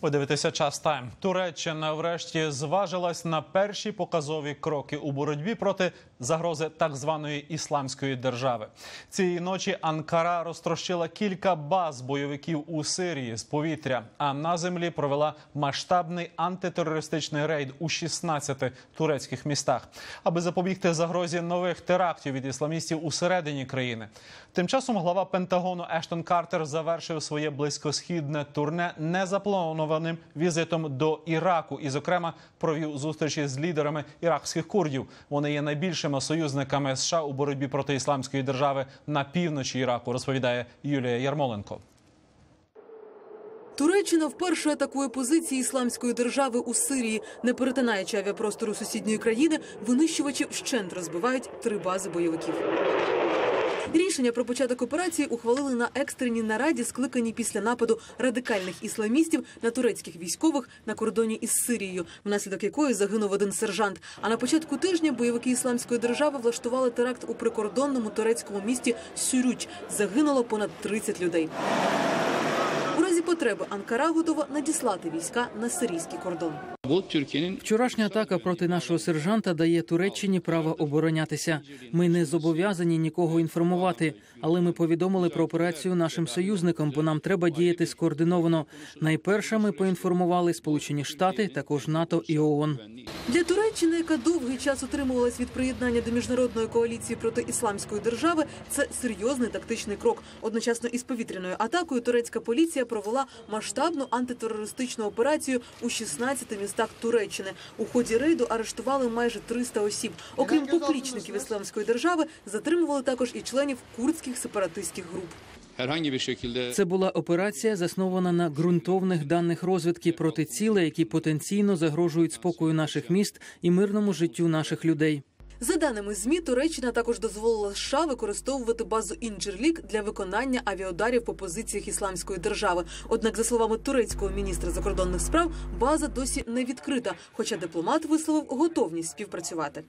Ви дивитеся час тайм. Туреччина врешті зважилась на перші показові кроки у боротьбі проти загрози так званої ісламської держави. Цієї ночі Анкара розтрощила кілька баз бойовиків у Сирії з повітря, а на землі провела масштабний антитерористичний рейд у 16 турецьких містах, аби запобігти загрозі нових терактів від ісламістів усередині країни. Тим часом глава Пентагону Ештон Картер завершив своє близькосхідне турне незапланованим візитом до Іраку і, зокрема, провів зустрічі з лідерами іракських курдів. Вони є найбільшими союзниками США у боротьбі проти ісламської держави на півночі Іраку. Розповідає Юлія Ярмоленко. Туреччина вперше атакує позиції ісламської держави у Сирії, не перетинаючи авіапростору сусідньої країни, винищувачі вщент розбивають три бази бойовиків. Рішення про початок операції ухвалили на екстреній нараді, скликаній після нападу радикальних ісламістів на турецьких військових на кордоні із Сирією, внаслідок якої загинув один сержант. А на початку тижня бойовики ісламської держави влаштували теракт у прикордонному турецькому місті Сюрюч. Загинуло понад 30 людей. У разі потреби Анкара готова надіслати війська на сирійський кордон. Вчорашня атака проти нашого сержанта дає Туреччині право оборонятися. Ми не зобов'язані нікого інформувати, але ми повідомили про операцію нашим союзникам, бо нам треба діяти скоординовано. Найперше ми поінформували Сполучені Штати, також НАТО і ООН. Для Туреччини, яка довгий час утримувалась від приєднання до міжнародної коаліції проти ісламської держави, це серйозний тактичний крок. Одночасно із повітряною атакою турецька поліція провела масштабну антитерористичну операцію у 16 містах Туреччини. У ході рейду арештували майже 300 осіб. Окрім поплічників ісламської держави, затримували також і членів курдських сепаратистських груп. Це була операція, заснована на ґрунтовних даних розвідки проти цілей, які потенційно загрожують спокою наших міст і мирному життю наших людей. За даними змі, Туреччина також дозволила США використовувати базу Інджерлік для виконання авіаударів по позиціях ісламської держави. Однак, за словами турецького міністра закордонних справ, база досі не відкрита. Хоча дипломат висловив готовність співпрацювати.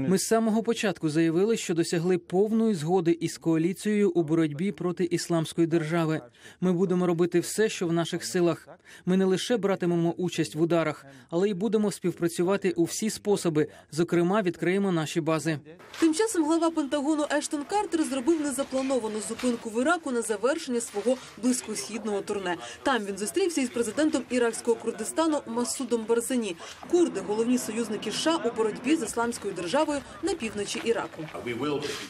Ми з самого початку заявили, що досягли повної згоди із коаліцією у боротьбі проти ісламської держави. Ми будемо робити все, що в наших силах. Ми не лише братимемо участь в ударах, але й будемо співпрацювати у всі способи. Зокрема, відкриємо наші бази. Тим часом глава Пентагону Ештон Картер зробив незаплановану зупинку в Іраку на завершення свого близькосхідного турне. Там він зустрівся із президентом іракського Курдистану Масудом Барзані. Курди головні союзники США у боротьбі з ісламською державою на півночі Іраку.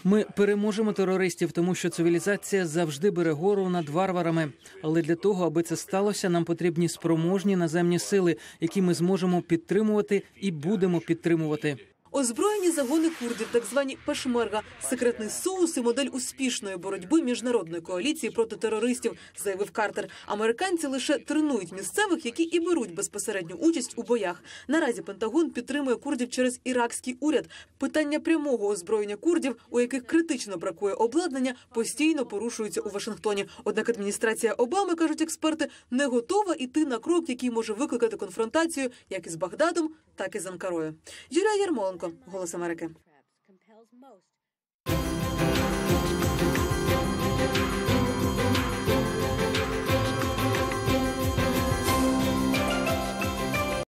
Ми переможемо терористів, тому що цивілізація завжди бере гору над варварами. Але для того, аби це сталося, нам потрібні спроможні наземні сили, які ми зможемо підтримувати і будемо підтримувати. Озброєні загони курдів, так звані пешмерга, секретний соус і модель успішної боротьби міжнародної коаліції проти терористів, заявив Картер. Американці лише тренують місцевих, які і беруть безпосередню участь у боях. Наразі Пентагон підтримує курдів через іракський уряд. Питання прямого озброєння курдів, у яких критично бракує обладнання, постійно порушуються у Вашингтоні. Однак адміністрація Обами кажуть експерти, не готова іти на крок, який може викликати конфронтацію як із Багдадом, так і з Анкарою. Юлія Ярмоленко, Голос Америки.